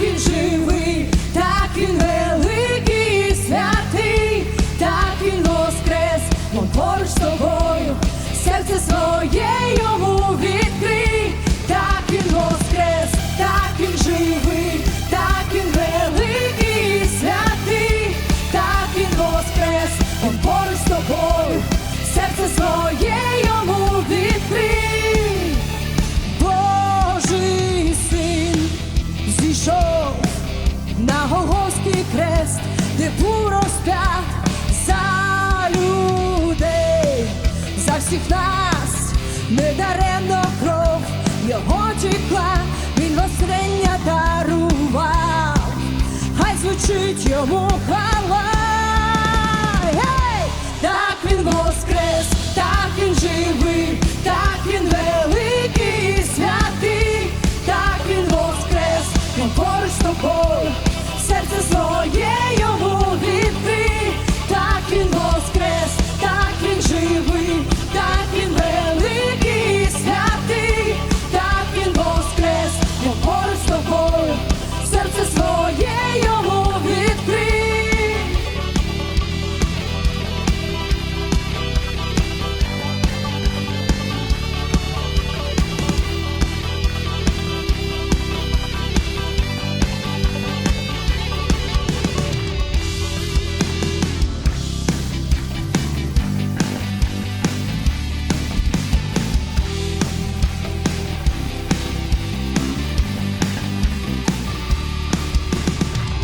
він живий, Крест, де був розп'ят за людей, за всіх нас недаремно кров його тікла, він воскрення дарував, хай звучить йому хвала.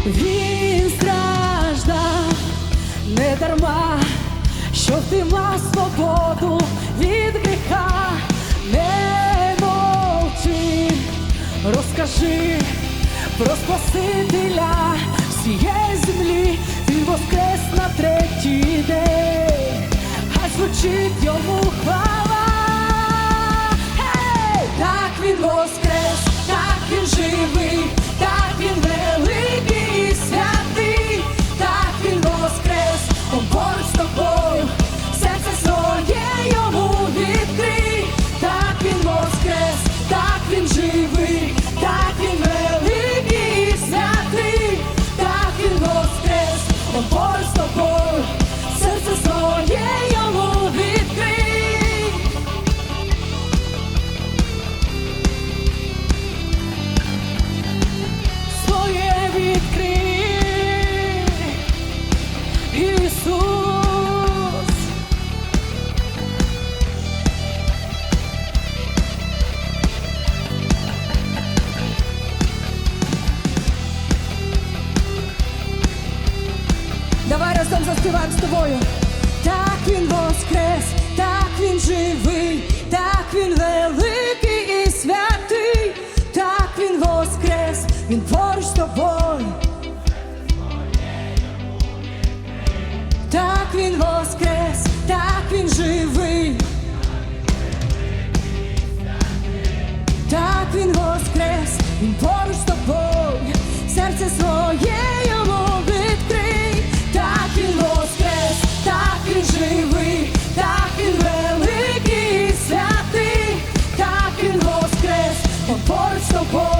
Він страждав не дарма, щоб ти мав свободу від гріха, не мовчи, розкажи про Спасителя всієї землі, він воскрес на третій день, хай звучить йому хвала. Гей! Так він воскрес, так він живий, разом заспіваємо з тобою. Так він воскрес, так він живий, так він великий і святий, так він воскрес, він поруч з тобою. Так він воскрес, так він живий. Так він воскрес, він поруч No cold.